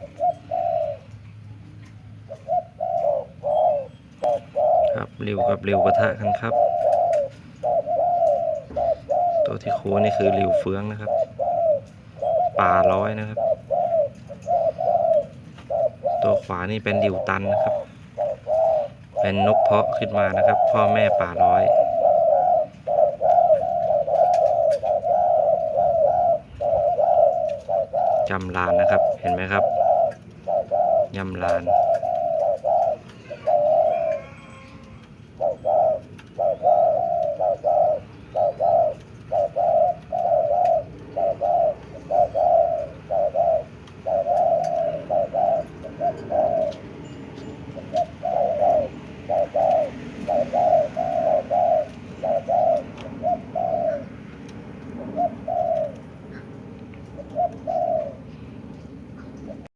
ครับเริวกับเริวปะทะกันครับ ตัวที่คูนี่คือริวเฟืองนะครับ ป่าร้อยนะครับ ตัวขวานี่เป็นริวตันนะครับ เป็นนกเพาะขึ้นมานะครับ พ่อแม่ป่าร้อยจำลานนะครับเห็นไหมครับ ยำลาน